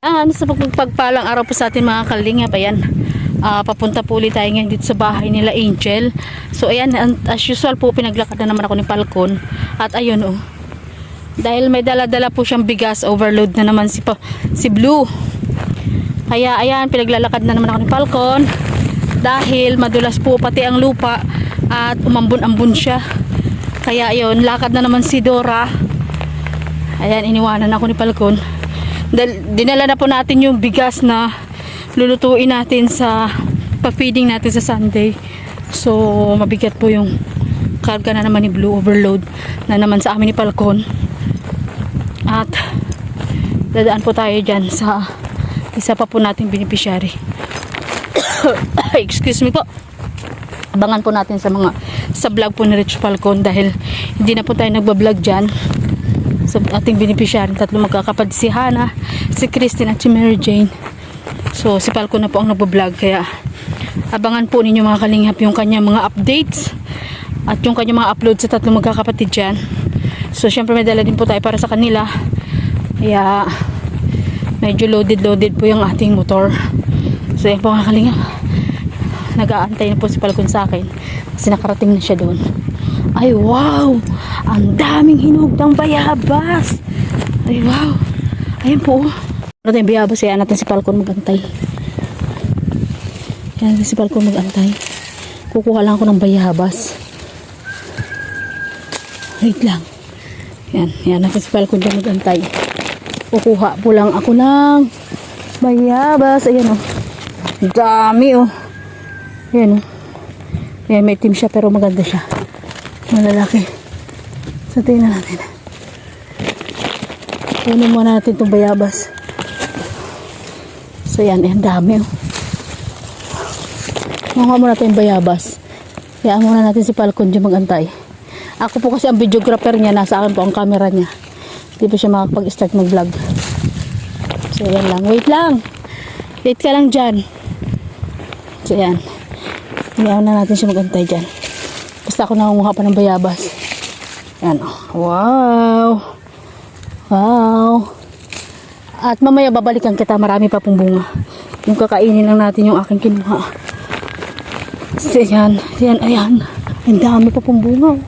Ah, ano sa pagpagpalang araw po sa atin mga kalingap, ayan. Ah, papunta po ulit tayo ngayon dito sa bahay nila Angel. So ayan, an- as usual po pinaglakad na naman ako ni Falcon. At ayun oh. Dahil may dala-dala po siyang bigas, overload na naman si pa, si Blue. Kaya ayan, pinaglalakad na naman ako ni Falcon. Dahil madulas po pati ang lupa at umambon-ambon siya. Kaya ayun, lakad na naman si Dora. Ayan, iniwanan ako ni Falcon. Dinala na po natin yung bigas na lulutuin natin sa pa-feeding natin sa Sunday. So, mabigat po yung karga na naman ni Blue Overload na naman sa amin ni Falcon. At dadaan po tayo dyan sa isa pa po nating beneficiary. Excuse me po. Abangan po natin sa mga sa vlog po ni Rich Falcon dahil hindi na po tayo nagbablog dyan sa ating beneficiary. Tatlo magkakapatid si Hannah, si Christine at si Mary Jane. So, si Falcon na po ang nagbablog kaya abangan po ninyo mga kalingap yung kanyang mga updates at yung kanyang mga upload sa tatlo magkakapatid dyan. So, syempre may dala din po tayo para sa kanila. Kaya, medyo loaded-loaded po yung ating motor. So, yan po mga kalingap. Nag-aantay na po si Falcon sa akin kasi nakarating na siya doon. Ay, wow! Ang daming hinugdang bayabas! Ay, wow! Ayan po. Ano tayong bayabas? Kaya natin si Falcon magantay. Natin si Falcon magantay. Kukuha lang ako ng bayabas. Wait lang. Yan. Yan natin si Falcon dyan magantay. Kukuha po lang ako ng bayabas. Ayan o. Oh. Dami o. Oh. Ayan o. Oh. Ayan, may team siya pero maganda siya. Malalaki. So, tingnan natin. Kunin muna natin itong bayabas. So, yan. Ang dami oh. Makuha muna natin yung bayabas. Kaya muna natin si Falcon dyan magantay. Ako po kasi ang videographer niya. Nasa akin po ang camera niya. Hindi po siya makapag-start mag-vlog. So, yan lang. Wait lang. Wait ka lang dyan. So, yan. Hayaan na natin siya magantay dyan. Basta ako nangunguha pa ng bayabas. Yan. oh. Wow. Wow. At mamaya babalikan kita. Marami pa pong bunga. Yung kakainin lang natin yung aking kinuha. So, yan. Yan. Ayan. Ang dami pa pong bunga. oh.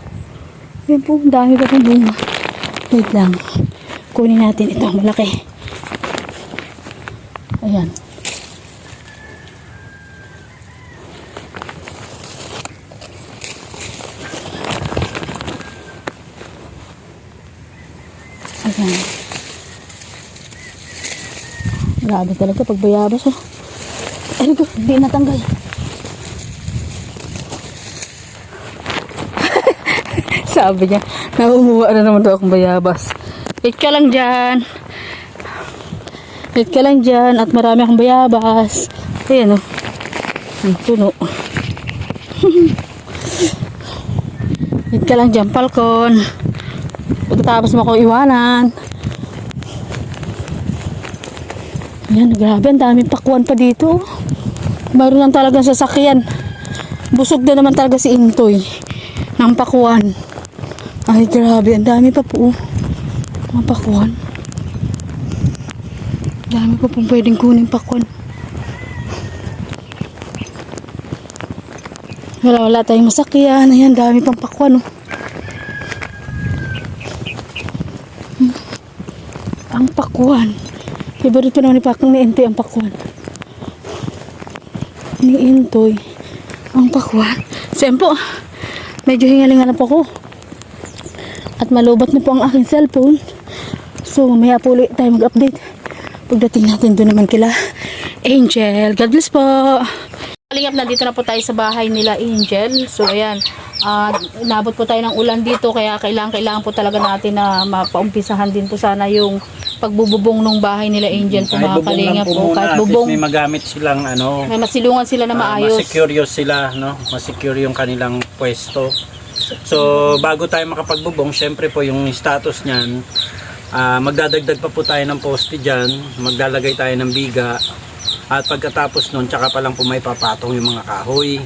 Yan po. Ang dami pa pong bunga. Wait lang. Kunin natin ito. Malaki. Ayan. Grabe talaga pag bayabas oh. Ay, ko, hindi natanggal. Sabi niya, naumuha na naman daw akong bayabas. Wait ka lang dyan. Wait ka lang dyan at marami akong bayabas. Ayan oh. Ang puno. Wait ka lang dyan, Falcon. Pagkatapos mo ako iwanan. Ayan, grabe. Ang daming pakwan pa dito. Mayroon lang talagang sasakyan. Busog na naman talaga si Intoy. Ng pakwan. Ay, grabe. Ang dami pa po. Mga pakwan. Ang dami pa pong pwedeng kunin pakwan. Wala, wala tayong masakyan. Ayan, dami pang pakwan. Oh. Ang pakwan. Favorite naman ni Pakang ni Intoy ang pakwan. Ni Intoy. Ang pakwan. Siyempre, medyo hingalingan na po ako. At malubat na po ang aking cellphone. So, mamaya po ulit tayo mag-update. Pagdating natin doon naman kila Angel. God bless po. Kalingap, nandito na po tayo sa bahay nila Angel. So, ayan. ah nabot po tayo ng ulan dito kaya kailangan kailangan po talaga natin na mapaumpisahan din po sana yung pagbububong ng bahay nila Angel po mga kalingap po. Kahit At least bubong, may magamit silang ano, may masilungan sila na ah, maayos. masecure yun sila, no? Masecure yung kanilang pwesto. So, bago tayo makapagbubong, syempre po yung status niyan, ah, magdadagdag pa po tayo ng poste dyan, maglalagay tayo ng biga, at pagkatapos nun, tsaka pa lang po may papatong yung mga kahoy.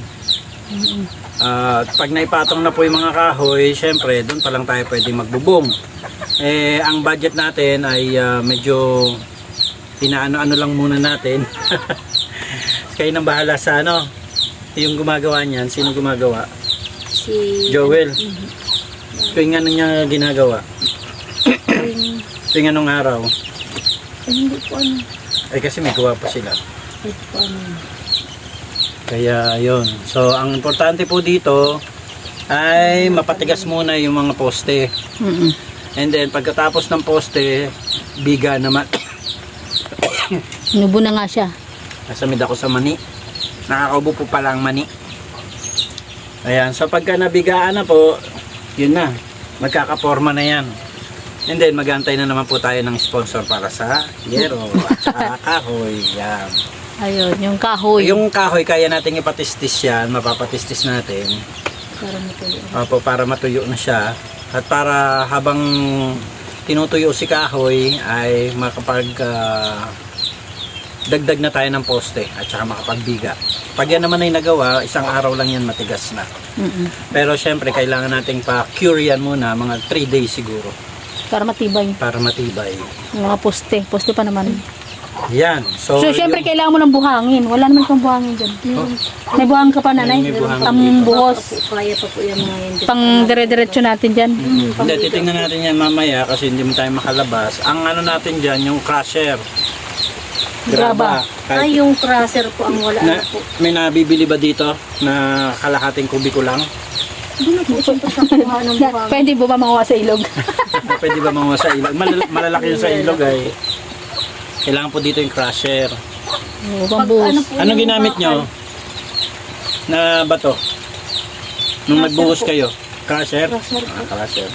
At pag naipatong na po yung mga kahoy, syempre, doon pa lang tayo pwede magbubong. Eh, ang budget natin ay ah, medyo Inaano-ano lang muna natin. Kayo nang bahala sa ano. Yung gumagawa niyan, sino gumagawa? Si... Joel. Tuwing ano niya ginagawa? Tuwing... Tuwing anong araw? Ay, hindi po ano. Ay kasi may gawa pa sila. Hindi po ano. Kaya yon. So ang importante po dito ay mapatigas muna yung mga poste. Mm-mm. And then pagkatapos ng poste, biga naman. Inubo na nga siya. Nasamid ako sa mani. Nakakaubo po pala ang mani. Ayan, so pagka nabigaan na po, yun na. Magkakaporma na yan. And then magantay na naman po tayo ng sponsor para sa yero at saka kahoy. Yan. Ayun, yung kahoy. Yung kahoy kaya nating ipatistis yan, mapapatistis natin. Para matuloy. Opo, para matuyo na siya. At para habang tinutuyo si kahoy ay makapag ah, dagdag na tayo ng poste at saka makapagbiga. Pag yan naman ay nagawa, isang araw lang yan matigas na. Mm-mm. Pero syempre kailangan nating pa-cure yan muna, mga 3 days siguro Para matibay. para matibay. Mga poste. Poste pa naman. Yan. So, So, syempre, yung- kailangan mo ng buhangin. Wala naman kang buhangin dyan. May buhangin ka pa, nanay? May buhangin Pang buhos. Po, kaya pa po yung mga. Pang dire-diretso natin dyan. Hindi, titingnan natin yan mamaya kasi hindi mo tayo makalabas. Ang ano natin dyan, yung crusher. Graba. Kahit Ay, yung crusher po ang wala na, na po. may nabibili ba dito na kalahating kubiko lang? Hindi na po siyempre sa kuha ng buhangin. Pwede ba ba sa ilog? Pwede ba mga sa ilog? Malal- malalaki yung sa ilog ay. Kailangan po dito yung crusher. Oo, pang buhos. ano po Ano yung ginamit bakal? nyo? Na bato? Nung nagbuhos kayo? Crusher? Crusher po. Ah, crusher.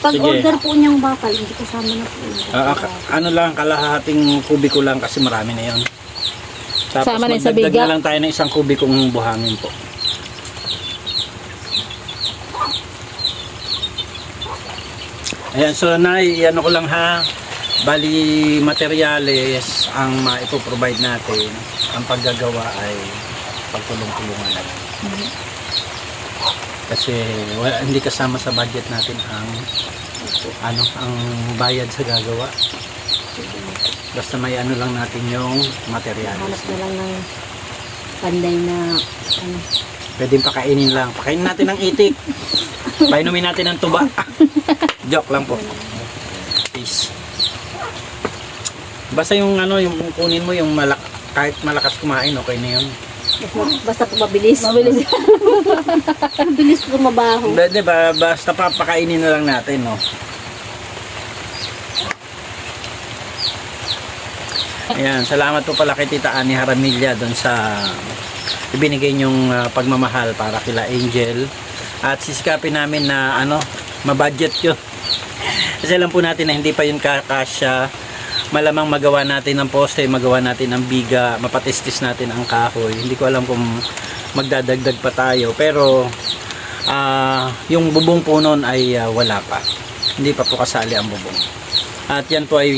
Pag Sige. order po niyang bakal, hindi kasama na po. yun. Ah, ah, ano lang, kalahating kubiko lang kasi marami na yun. Tapos Sama na sa magdagdag biga. na lang tayo ng isang kubikong buhangin po. Ayan, so na, ano ko lang ha, bali materyales ang maipoprovide natin. Ang paggagawa ay pagtulong-tulungan natin. Kasi wala, hindi kasama sa budget natin ang ano ang bayad sa gagawa. Basta may ano lang natin yung materials. Hanap na lang ng panday na ano. Pwedeng pakainin lang. Pakainin natin ng itik. Painumin natin ng tuba. Joke lang po. Basta yung ano, yung kunin mo yung malak kahit malakas kumain, okay na yun. Basta, po mabilis. Mabilis. mabilis po mabaho. Ba, di ba, basta papakainin na lang natin, no? Ayan, salamat po pala kay Tita Ani Haramilla doon sa ibinigay niyong ah, pagmamahal para kila Angel. At sisikapin namin na ano, mabudget yun. Kasi alam po natin na hindi pa yun kakasya. Malamang magawa natin ng poste, magawa natin ng biga, mapatistis natin ang kahoy. Hindi ko alam kung magdadagdag pa tayo. Pero ah, yung bubong po noon ay ah, wala pa. Hindi pa po kasali ang bubong. At yan po ay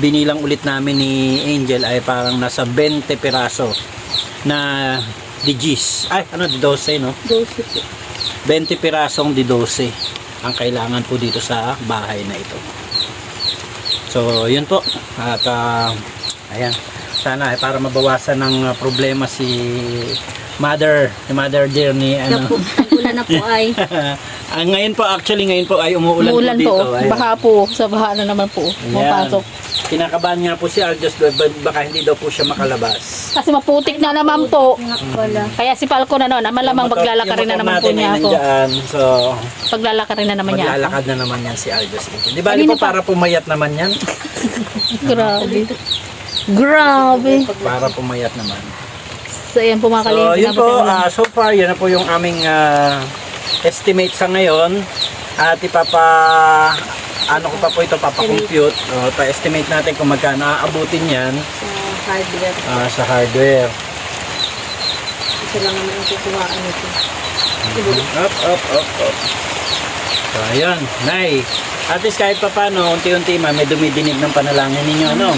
binilang ulit namin ni Angel ay parang nasa 20 piraso na digis. Ay, ano, di 12, no? 12 po. 20 pirasong di 12 ang kailangan po dito sa bahay na ito. So, yun po. At, ah, ayan. Sana ay para mabawasan ng ah, problema si mother, si mother dear ni ano. ang ulan na po ay Ang ngayon po, actually ngayon po ay umuulan, Umuulan po dito. po. Ayan. Baka po, sa baha na naman po. Ayan. Mapasok. Kinakabahan nga po si Aljos doon, ba- baka hindi daw po siya makalabas. Kasi maputik na naman po. Kaya si Falco na noon, malamang Yung motor- maglalaka rin na yung naman po natin niya ako. nandyan. So, Paglalaka rin na naman niya ako. maglalakad na naman yan si Aljos. Di ba, Kanina po pa- para pumayat naman yan? Grabe. Grabe. Para pumayat naman. So, ayan po mga So, kalingap. yun po, ah, so far, yun na po yung aming ah, estimate sa ngayon. At ipapa, ano ko pa po ito, papakompute. Uh, pa-estimate natin kung magkano aabutin yan Sa hardware. ah, sa hardware. Isa lang naman ang kukuhaan nito. Up, up, up, up. So, ayun, Nay. At least kahit pa paano, unti-unti ma, may dumidinig ng panalangin ninyo, ano?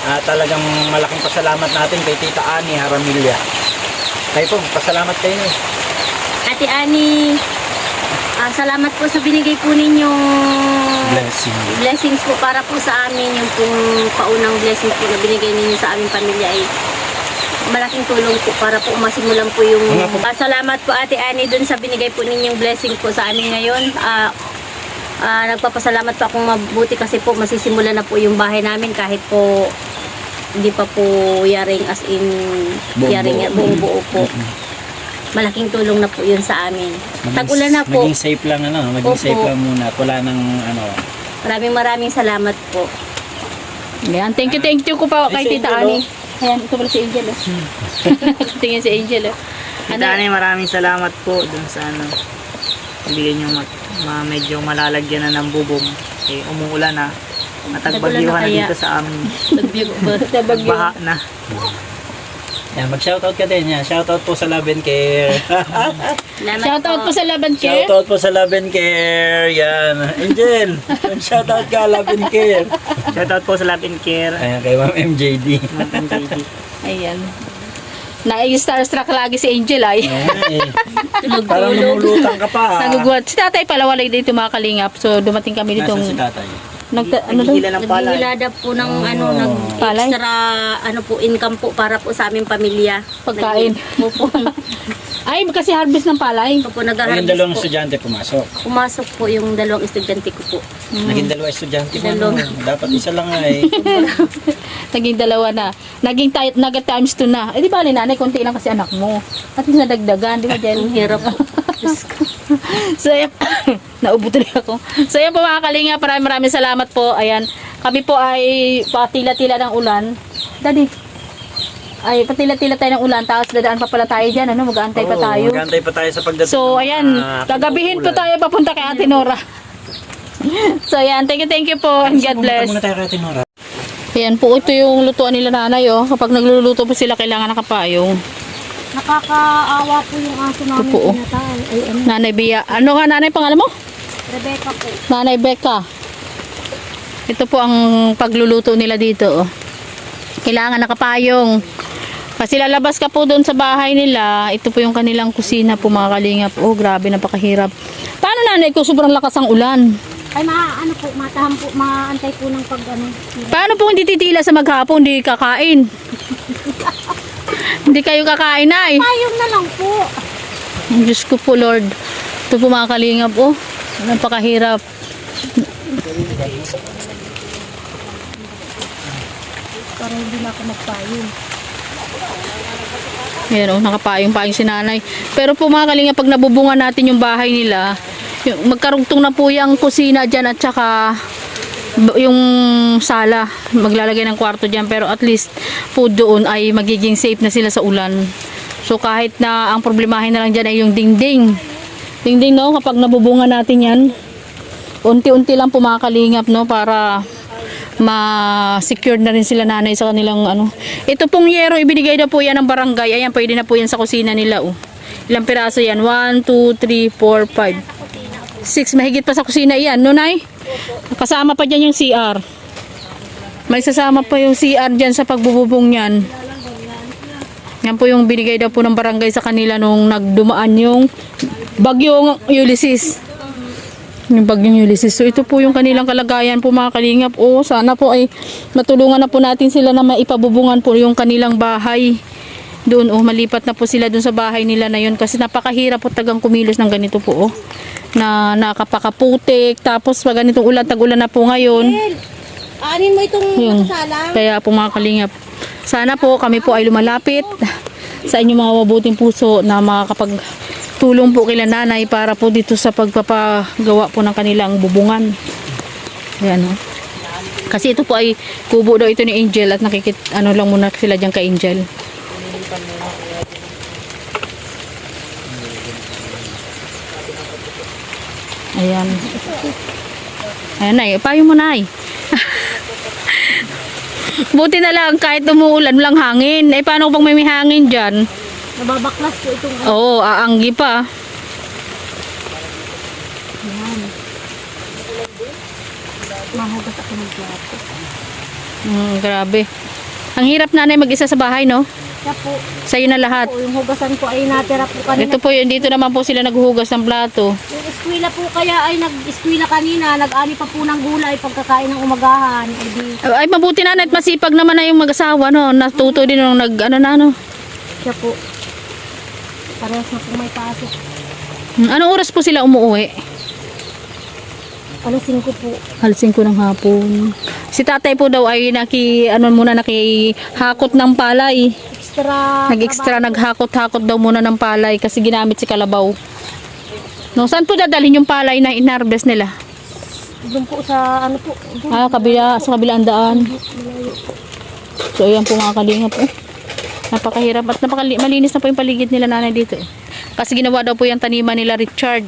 Ah, talagang malaking pasalamat natin kay Tita Ani Haramilya. Kayo po, pasalamat kayo. Ate Ani, Ah, salamat po sa binigay po ninyong Blessing. blessings po para po sa amin. Yung pong paunang blessings po na binigay ninyo sa aming pamilya ay malaking tulong po para po masimulan po yung... Ah, salamat po Ate Annie dun sa binigay po ninyong blessing po sa amin ngayon. Ah, ah, nagpapasalamat po akong mabuti kasi po masisimulan na po yung bahay namin kahit po hindi pa po yaring as in Buong yaring buo. buong buo po. Malaking tulong na po yun sa amin. Tag-ulan na po. Maging safe lang ano, maging Opo. safe lang muna. at Wala nang ano. Maraming maraming salamat po. Ayan, thank you, thank you ko pa kay Tita Angel, Ani. Ayan, ito pala si Angel. Oh. Tingin si Angel. Oh. Ano? Tita Ani, maraming salamat po dun sa ano. Ibigay niyo mag, ma, medyo malalagyan na ng bubong. Eh, umuulan na. Matagbagyo na na kaya. dito sa amin. Bagyo po. Sa bagyo. Baha na. Yan, mag-shoutout ka din yan. Shoutout po sa Love and Care. Shoutout po sa Laban Care. Shoutout po sa Love and Care. Yan. Angel, shoutout ka Love and Care. Shoutout po sa Love and Care. Ayan, kay Ma'am MJD. Ma'am JD. Ayan. Na-starstruck lagi si Angel ay. Ayan, eh. Parang ka pa. ah. Nagugulat. Si tatay pala wala dito mga kalingap. So dumating kami dito. Nasaan si tatay? Nagta, ano daw? Naghihila ng palay. Naghihilada po ng ano, nag Palay? extra ano po income po para po sa aming pamilya. Pagkain. Opo. Ay, kasi harvest ng palay. Opo, Ay, yung nag-harvest dalawang po. estudyante pumasok. Pumasok po yung dalawang estudyante ko po. Naging dalawa estudyante mo. Dalawang. ano. Dapat isa lang nga eh. Naging dalawa na. Naging ti- nag times two na. Eh di ba, nanay, konti lang kasi anak mo. At least nadagdagan, di ba, Jen? Ang hirap po. so, ayan. Naubo tuloy ako. So, ayan po mga kalinga. Maraming maraming salamat po. Ayan. Kami po ay patila-tila ng ulan. Daddy. Ay, patila-tila tayo ng ulan. Tapos dadaan pa pala tayo dyan. Ano, mag-aantay pa tayo. Magantay pa tayo sa pagdating. So, ayan. ah, Gagabihin po tayo papunta kay Ate Nora. so, ayan. Thank you, thank you po. And God bless. muna tayo kay Ate Nora. Ayan po, ito yung lutuan nila nanay, oh. Kapag nagluluto po sila, kailangan nakapayong. Nakakaawa po yung aso Ito po, oh. Ay, ano, Nanay Bia. Ano nga nanay pangalan mo? Rebecca po. Nanay Becca. Ito po ang pagluluto nila dito, oh. Kailangan nakapayong. Kasi lalabas ka po doon sa bahay nila, ito po yung kanilang kusina po mga kalingap. Oh, grabe, napakahirap. Paano nanay kung sobrang lakas ang ulan? Ay, ma, ano po, mataham po, maantay po ng pag, ano, Paano po hindi titila sa maghapon, hindi kakain? hindi kayo kakain, ay. Payong na lang po. Ang Diyos ko po, Lord. Ito po mga kalingap, oh. Napakahirap. Para hindi na ako magpayong. Ayan, oh, nakapayong-payong si nanay. Pero po mga kalingap, pag nabubungan natin yung bahay nila, yung, magkarugtong na po yung kusina dyan at saka yung sala. Maglalagay ng kwarto dyan. Pero at least po doon ay magiging safe na sila sa ulan. So kahit na ang problemahin na lang dyan ay yung dingding. Dingding no, kapag nabubungan natin yan, unti-unti lang po mga kalingap no para ma-secure na rin sila nanay sa kanilang ano. Ito pong yero ibinigay na po yan ng barangay. Ayan, pwede na po yan sa kusina nila oh. Ilang piraso yan? 1, 2, 3, 4, 5. 6. Mahigit pa sa kusina yan, no nay? Kasama pa dyan yung CR. May sasama pa yung CR dyan sa pagbububong yan. Yan po yung binigay daw po ng barangay sa kanila nung nagdumaan yung bagyong Ulysses. Yung bagyong Ulysses. So ito po yung kanilang kalagayan po mga kalingap. O sana po ay matulungan na po natin sila na maipabubungan po yung kanilang bahay. Doon oh malipat na po sila doon sa bahay nila na yun kasi napakahirap po tagang kumilos ng ganito po oh. Na nakapakaputik tapos pag ganitong ulan tag-ulan na po ngayon. Aanin mo itong Yun. salang. Kaya po mga kalingap, sana po kami po ay lumalapit sa inyong mga mabuting puso na makakapag tulong po kila nanay para po dito sa pagpapagawa po ng kanilang bubungan. Ayan o. Kasi ito po ay kubo daw ito ni Angel at nakikit ano lang muna sila diyan kay Angel. Ayan. Ayan na, payo mo na Buti na lang kahit umuulan lang hangin. Eh paano pag may, may hangin dyan? Nababaklas po itong Oo, aanggi pa. mahugas ako ng plato. Mm, grabe. Ang hirap nanay mag-isa sa bahay, no? Siya po. Sa'yo na lahat. po. Yung hugasan ko ay natira po kanina. Ito po dito naman po sila naghuhugas ng plato. Yung eskwela po kaya ay nag-eskwela kanina, nag-ani pa po ng gulay pagkakain ng umagahan. Ay di, Ay, mabuti na at masipag naman na yung mag-asawa, no? Natuto din nung nag, ano na, ano. siya po. Parehas na po may pasok. Hmm, Anong oras po sila umuwi? Alas 5 po. Alas 5 ng hapon. Si tatay po daw ay naki, ano muna, nakihakot ng palay. Nag-extra, naghakot-hakot daw muna ng palay kasi ginamit si Kalabaw. No, saan po dadalhin yung palay na inarbes nila? Doon po sa ano po. Doon. Ah, kabila, sa kabilang daan. So, ayan po mga kalingap. Eh. Napakahirap at napakali malinis na po yung paligid nila nanay dito. Eh. Kasi ginawa daw po yung taniman nila Richard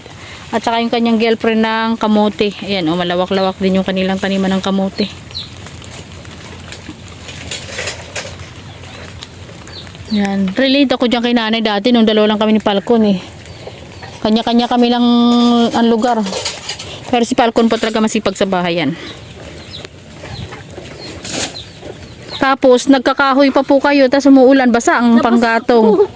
at saka yung kanyang girlfriend ng kamote. Ayan, oh, malawak-lawak din yung kanilang taniman ng kamote. Yan. Relate ako dyan kay nanay dati nung dalawa lang kami ni Falcon eh. Kanya-kanya kami lang ang lugar. Pero si Falcon po talaga masipag sa bahay yan. Tapos, nagkakahoy pa po kayo, tapos umuulan, basa ang panggatong.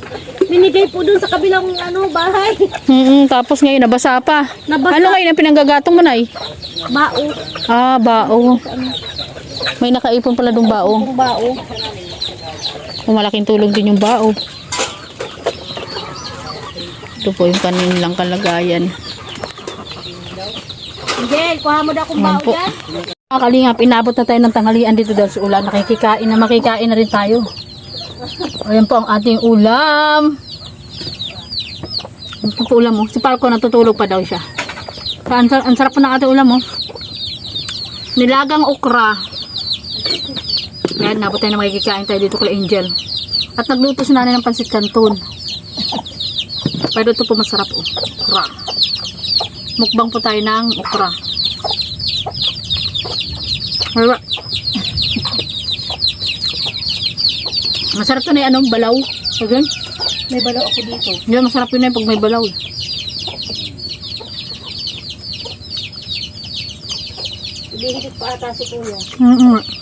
Binigay po doon sa kabilang ano bahay. Mm tapos ngayon, nabasa pa. Nabasa. Ano ngayon ang pinanggagatong mo, Nay? Bao. Ah, bao. May nakaipon pala dong bao. Bao. O, malaking tulong din yung bao. Ito po yung kanilang kalagayan. Miguel, kuha mo daw kung Ayan bao po. dyan. Mga kalingap, inabot na tayo ng tanghalian dito dahil sa ulan. Nakikikain na makikain na rin tayo. Ayan po ang ating ulam. Ano po ulam mo? Si Parko natutulog pa daw siya. Ang, sar- ang sarap po ng ating ulam mo. Nilagang okra. Ayan, nabot tayo na makikikain tayo dito kay Angel. At nagluto si nanay ng pansit canton. Pero ito po masarap oh. Okra. Mukbang po tayo ng okra. Wala. Masarap to na yung anong balaw. Again? May balaw ako dito. Hindi, masarap yun na yung pag may balaw. Ibihigit pa ata si kuya. Mm-mm.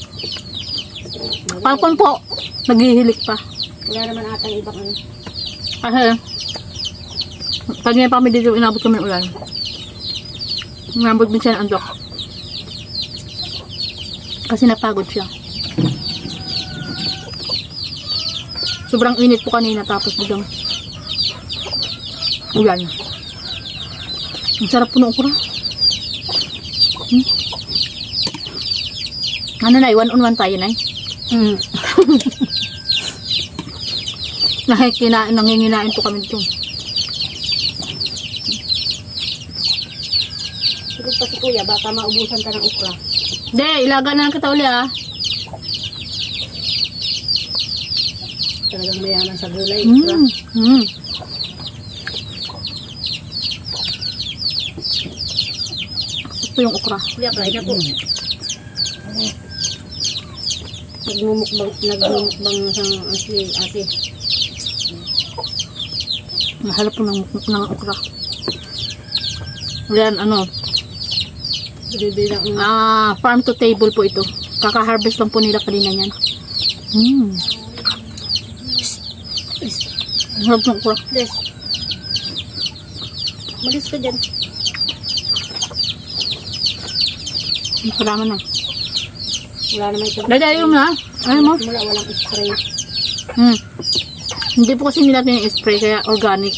Falcon po, naghihilik pa. Wala naman ata ibang ano. Kasi, may pa kami dito, inabot kami ng ulan. Inabot din siya ng andok. Kasi napagod siya. Sobrang init po kanina tapos biglang ulan. Ang sarap po ng okra. Hmm? Ano na, one on one tayo na Mm. Nakikinain, nanginginain po kami dito. Siguro pa si kuya, baka maubusan ka ng ukra. De, ilaga na lang kita uli ah. Talagang mayaman sa gulay. Mm. Mm. Ito yung okra. Kuya, na po. Nagmumukbang, nagmumukbang sa ate. ate. Mahalap po ng, ng okra. Yan, ano, Bibilang ah, farm to table po ito. Kaka-harvest lang po nila kanina yan. Mm. Harap ng okra. Des. Malis ka dyan. Salamat na. Wala naman ito. Dada, yung na. Ano mo? Mula walang spray. Hmm. Hindi po kasi nila yung spray kaya organic.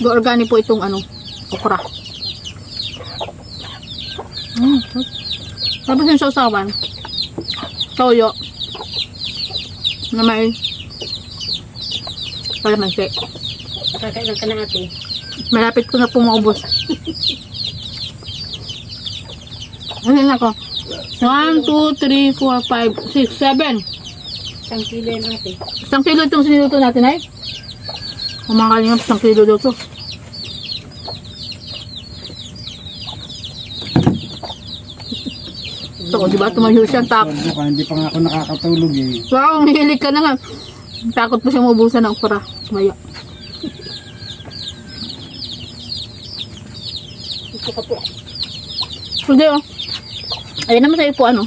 Do organic po itong ano, okra. Mm. Tapos yung sausawan. Toyo. Na may kalamansi. Kakainan ka na ate. Malapit ko na po maubos. Ano na ako? 1, 2, 3, 4, 5, 6, 7. Isang kilo yan ate. Isang kilo itong siniluto natin ay. Kung mga kalingap, isang kilo daw to. So, di ba? Tumayo siya. Tak Hindi pa, hindi pa nga ako nakakatulog eh. wow, mahilig ka na nga. Takot pa siya maubusan ng okra. Tumayo. Ito ka po. Hindi oh. Ayun naman sa'yo po ano.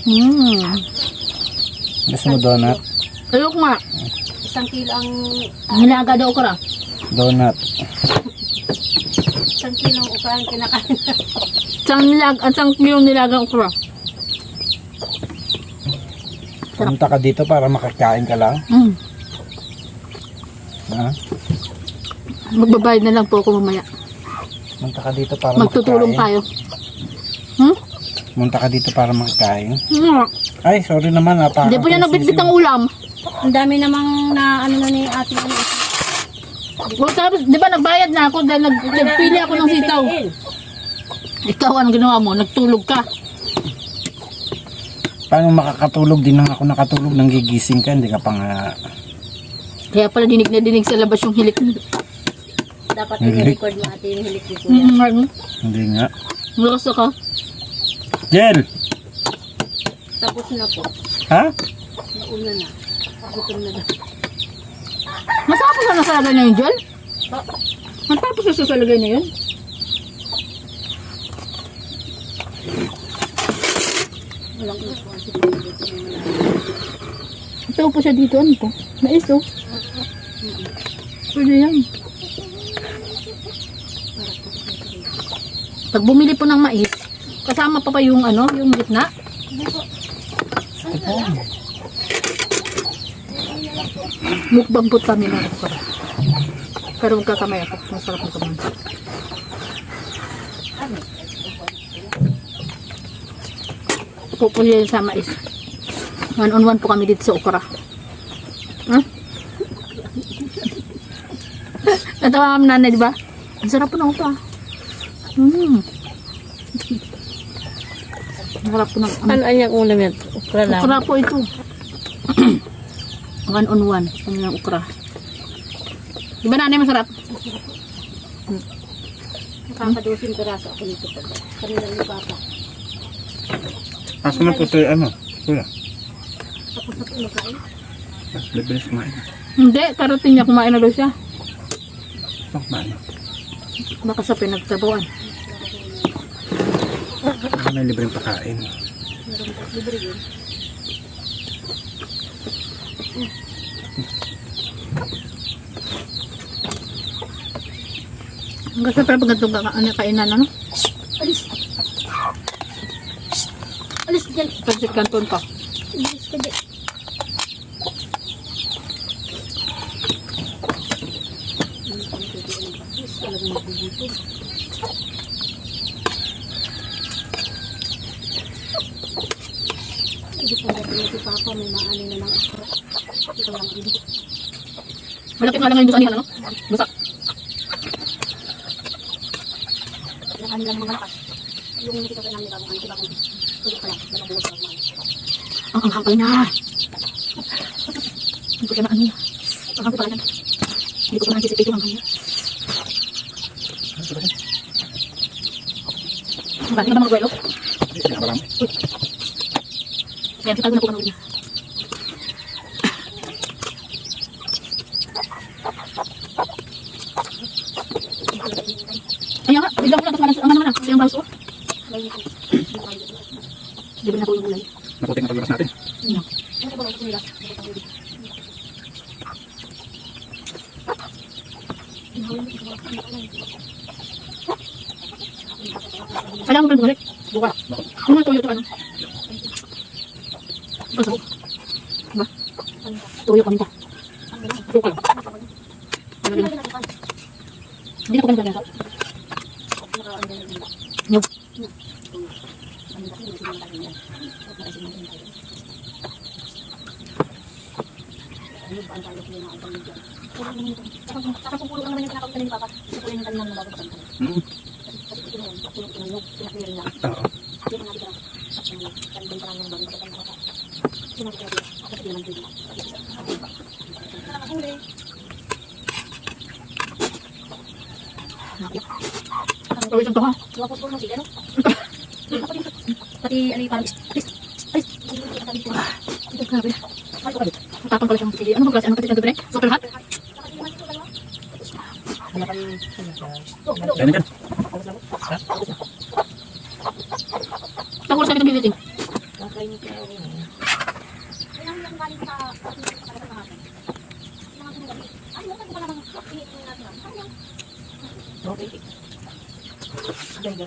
Hmm. Gusto mo donut? Ayok nga. Isang kilo ang Nilaga daw okra. Donut. isang kilo ang ukra ang kinakain. Isang nilag, at isang kilong nilagang okra. Punta ka dito para makakain ka lang. Mm. Ha? Magbabayad na lang po ako mamaya. Punta ka dito para Magtutulong makakain. tayo. Punta ka dito para makakain. Hmm. Ay, sorry naman. Napaka Hindi po niya nagbitbit ng ulam. Ang dami namang na ano na ni ate. Well, tapos, di ba nagbayad na ako dahil nag, nagpili ako ng sitaw. Ikaw, anong ginawa mo? Nagtulog ka. Paano makakatulog? Di na ako nakatulog. Nang gigising ka. Hindi ka pa nga... Kaya pala dinig na dinig sa labas yung hilik. Dapat Hilik. i-record mo ate yung hilik ni kuya. Mm, ano? Hindi nga. Malakas ka. Jel! Tapos na po. Ha? Nauna na. Gutom na daw. Matapos na sa lagay na yun, Joel? Matapos na sa lagay na yun? Walang response. Ito po siya dito. Ano to? Mais oh. Pwede yan. Pag bumili po ng mais, kasama pa pa yung ano, yung gitna. Mukbang po kami ng okra. Pero magkakamay ako. Masarap ang kamay. Po po yan sa mais. One on one po kami dito sa okra. Huh? Natawa kami nanay, di ba? Ang sarap po ng okra. Hmm. Ang sarap po ng ano, Ano ang ulam yan? Ukra lang. okra po ito. one on one. Ano yung okra. Di ba nanay masarap? Nakakadusin piraso ako dito po. Kanila ni Papa. Asa na po ito ano? Kuya. Tapos na po nakain. Bibilis kumain. Hindi, karating niya kumain na daw siya. Ito kumain. Baka sa pinagtrabuan. May libreng pakain. Hanggang sa pala ganitong kaka- ano, kainan, ano? Alis. Alis dyan. Pagsit kanton pa. Alis ka dyan. Dapat si Papa may maano na ng akra. Ito lang hindi. Malapit nga lang ngayon doon sa anihan, ano? Basak. Yung kanilang mga lakas. Yung nakita ko namin bago ang iba kong tulog pala. Buwas lang mga. Ang ang hangkay na. Hindi ko siya na ano. Ang hangkay pala yan. Hindi ko pa na-anticipate yung hangkay niya. Bakit na ba mag-welo? Kaya kita ko na po ng niya. Ayun nga, biglang ko lang tapos malas, ang ano na, yung baso. Di ba na po yung gulay? Naputing na paglakas natin. Kailangan ko balik. Buka. Ano nga tuyo ito ano? Basta. Ba? Tuyo kami pa. Buka lang. Ano din? Hindi na po kami gagawin. Nyug. Oo. Tuyo ito ha. Pati ano yung parang alis. Alis. Ito grabe. Matapang pala siyang sige. Ano ba klase? Ano katit na doon eh? Super hot? Na dyan. Tapos sa kitang bibiting.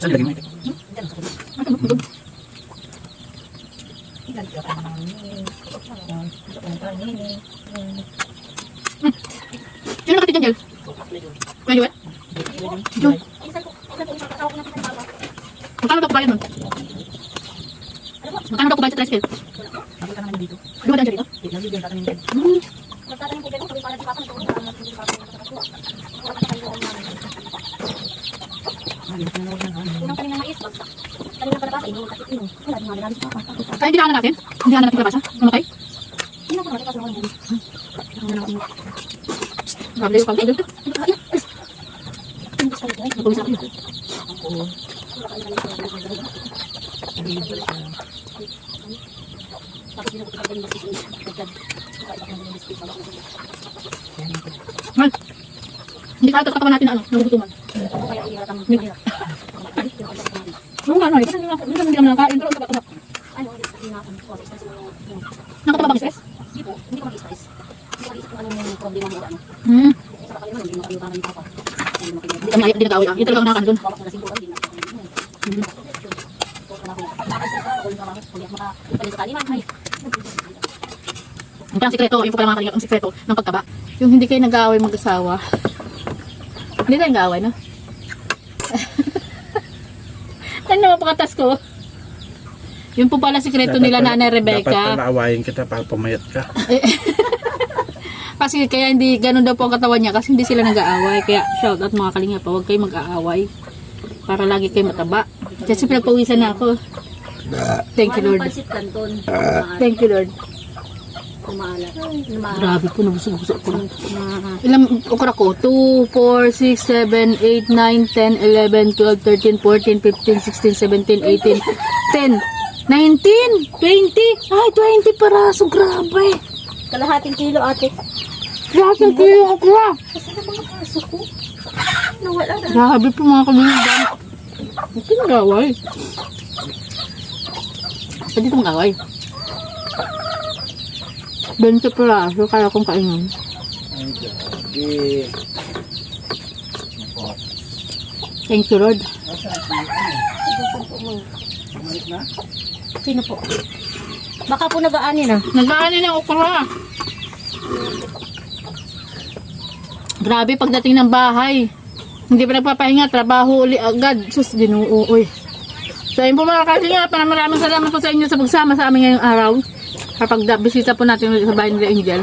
Saan lagay mo? Sino nakatid dyan, Jel? Kuya Joel? Joel? Magkano daw kubayad nun? Magkano daw kubayad sa tricycle? Di ba dyan dyan dito? Hmm. Ay, hindi na natin? Hindi na natin kalabasa? Namatay? Grabe yung pagkain dito. Napulis ako yun. Mal, hindi ka ito katawan natin na ano, nagugutuman. Oo nga, ano, eh, kasi hindi naman hindi naman nakain, pero taba-taba. Nakataba bang stress? Hmm. Kami hindi nag-away ah. Hindi talaga ako nakakaano dun. Hmm. Ang parang sikreto, yung pala mga kalingap, ang sikreto ng pagtaba. Yung hindi kayo nag-aaway mag-asawa. Hindi tayo nag-aaway, no? ano naman pagkatas ko? Yun po pala sikreto nila Nanay Dapat Rebecca. pala awayin kita para pumayat ka. Kasi kaya hindi ganun daw po ang katawan niya kasi hindi sila nag-aaway. Kaya shout out mga kalinga pa, huwag kayo mag-aaway. Para lagi kayo mataba. Kasi pinagpawisan na ako. Thank you Lord. Canton. Thank you Lord. Kumaalat. Grabe po, nabusog-busog ko. Ilang okra ko? 2, 4, 6, 7, 8, 9, 10, 11, 12, 13, 14, 15, 16, 17, 18, 10, 19, 20. Ay, 20 paraso. Grabe. Kalahating kilo ate. Grabe ko yung okra. Kasi na mga kaso ko. Nawala na. Grabe po mga kalinga. Huwag kayo mag-away. Pwede itong away. 20 piraso kaya kong kainin. Thank you, Lord. Sino po? Baka po nag-aani na. Nag-aani ng okra. Grabe pagdating ng bahay. Hindi pa nagpapahinga, trabaho uli agad. Sus, ginoo, uy. So, yun po mga kalinga, para maraming salamat po sa inyo sa pagsama sa amin ngayong araw. Kapag bisita po natin sa bahay nila Angel.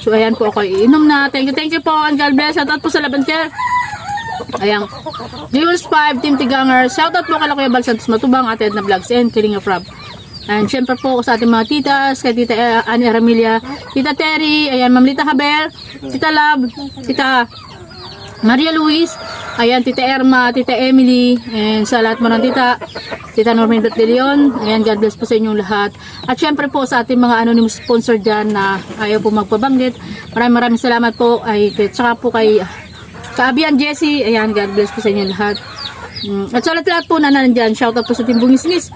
So, ayan po ako iinom na. Thank you, thank you po. And God bless. Shout out po sa Labancher. Ayan. Jules 5, Team Tiganger. Shout out po kay Kuya Bal Santos Matubang, Ate Edna Vlogs, and Kiling of Rob. And syempre po sa ating mga titas, kay Tita eh, Annie Aramilia, Tita Terry, ayan, Ma'am Lita Haber, Tita Love, Tita Maria Luis, ayan, Tita Erma, Tita Emily, and sa lahat mo ng tita, Tita Normin De ayan, God bless po sa inyong lahat. At syempre po sa ating mga anonymous sponsor dyan na ayaw po magpabanggit, maraming maraming salamat po, ay, tsaka po kay Kaabian Jessie, ayan, God bless po sa inyong lahat. Mm, At sa lahat-lahat po na nandyan, shoutout po sa Team Bungisnis.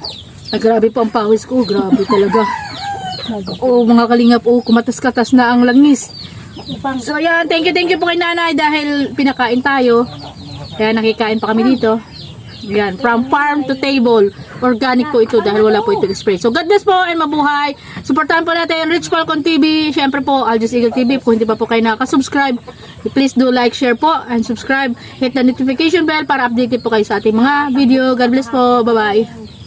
Ay, grabe po ang pawis ko, grabe talaga. Oo, mga kalingap, oh, kumatas-katas na ang langis. So, ayan, thank you, thank you po kay nanay dahil pinakain tayo. Kaya nakikain pa kami dito. Ayan, from farm to table. Organic po ito dahil wala po ito spray. So, God bless po and mabuhay. Supportahan po natin Rich Falcon TV. Siyempre po, Aljus Eagle TV. Kung hindi pa po kayo nakasubscribe, please do like, share po, and subscribe. Hit the notification bell para updated po kayo sa ating mga video. God bless po. Bye-bye.